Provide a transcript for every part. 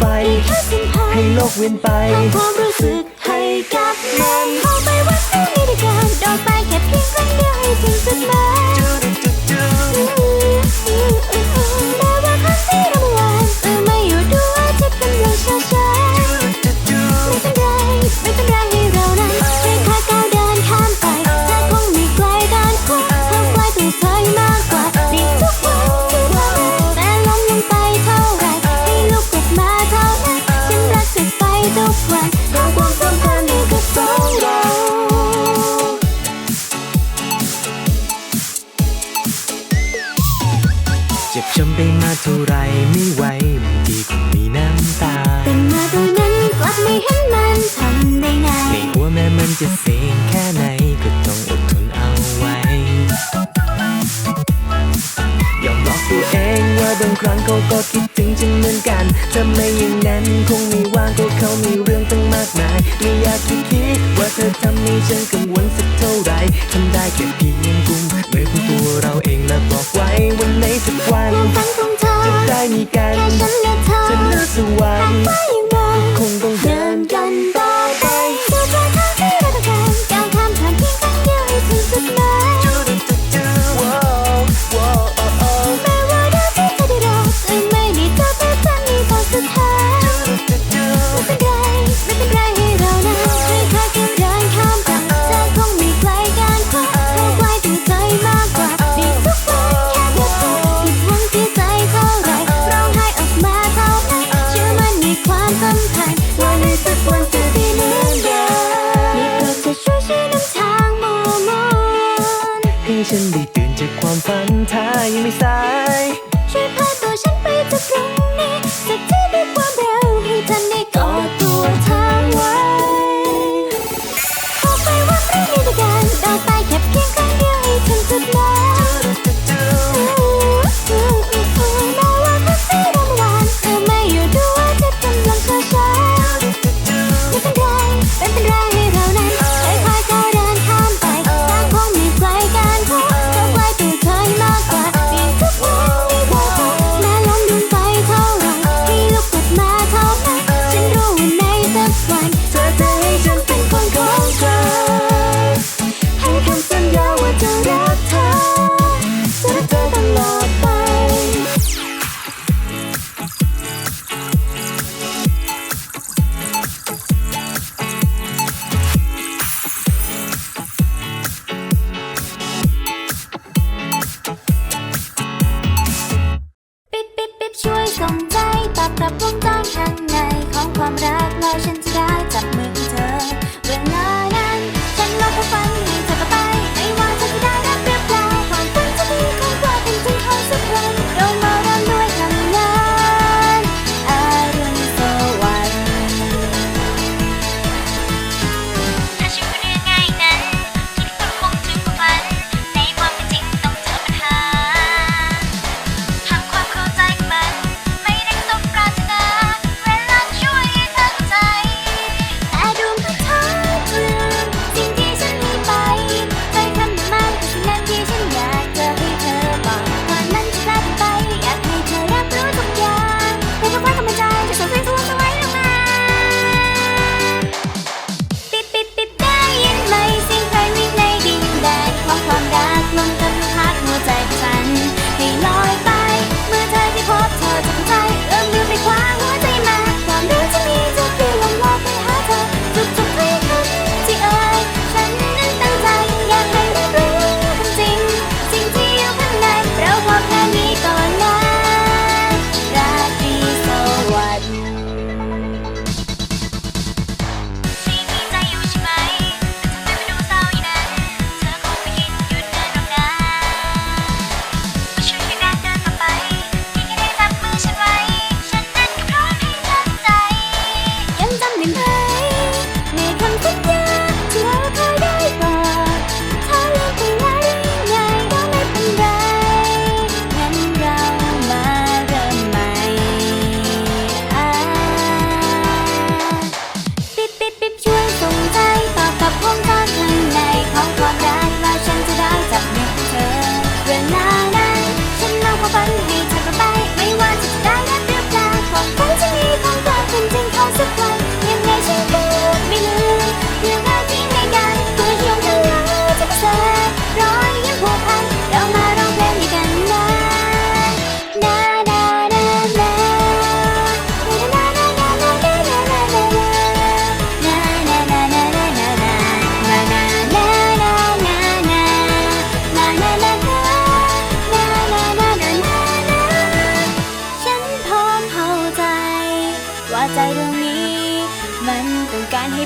ไป ให้โลกเวียนไปทำความรู้สึกให้กับมันเอาไปวัดไม่ได้การดอกไปแค่เพียงครั้งเดียวให้ถึงจุดหมาย จ็บจำได้มาเท่าไรไม่ไหวบางทีคงมีน้ำตาแต่นมาตอนนั้นกลับไม่เห็นมันทำได้ไงในหัวแม่มันจะเสียงแค่ไหนก็ต้องอดทนเอาไว้ ยอมบอกตัวเองว่าบางครั้งเขาก็คิดถึงฉันเหมือนกันถ้าไม่อย่างนั้นคงไม่ว่างก็เขามีเรื่องตั้งมากมายไม่อยากคิดว่าเธอทำให้ฉันกังวลสักเท่าไรทำได้แค่เพียงกุมมือของตัวเราเอง และบอกไว้วันไหนสักวันความฝันของเธอจะได้มีกันฉันและเธอจะเลือกสวรรค์ encuentro.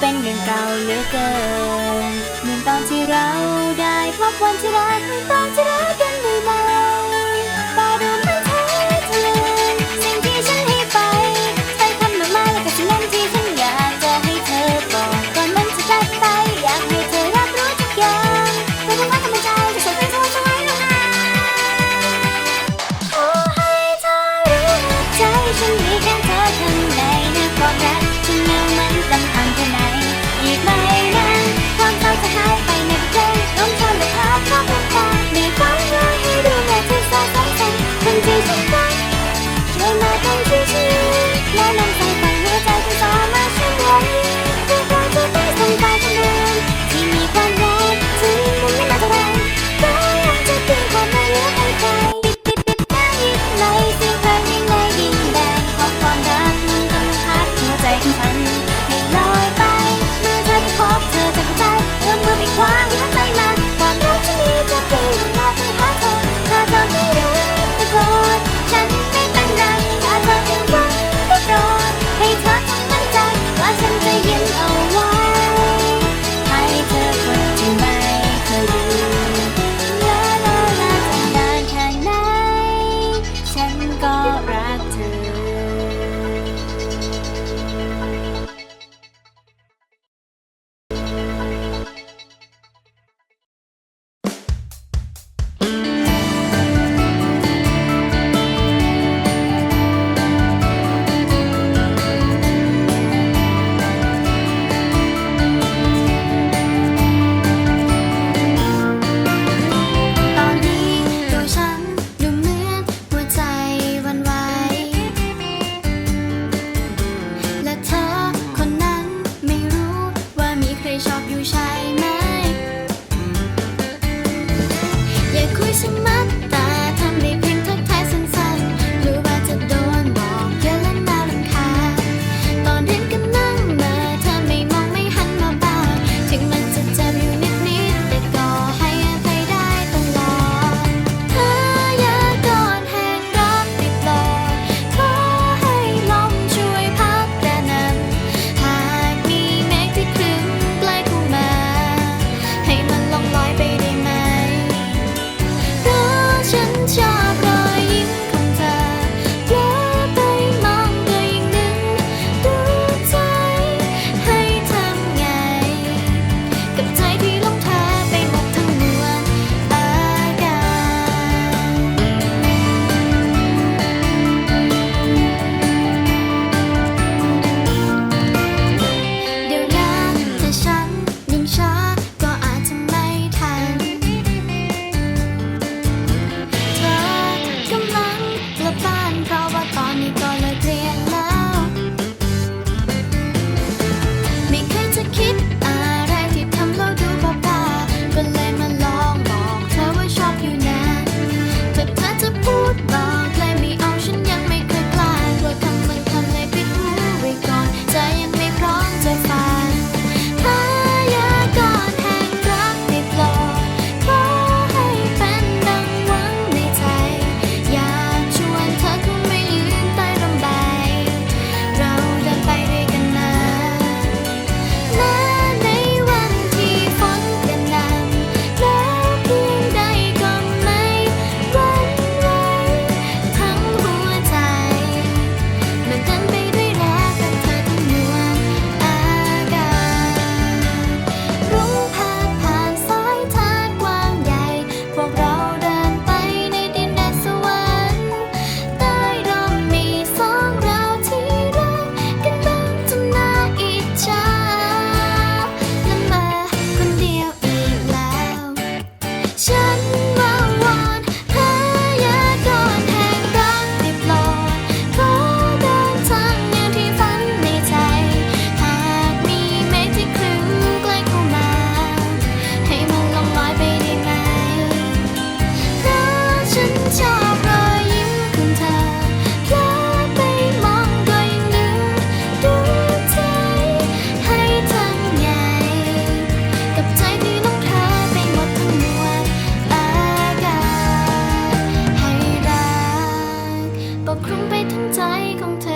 เป็นเรื่องเก่าเหลือเกินเหมือนตอนที่เราได้พบวันที่รักเหมือนตอนที่รัก shop you shine ทั้งใจของเธอ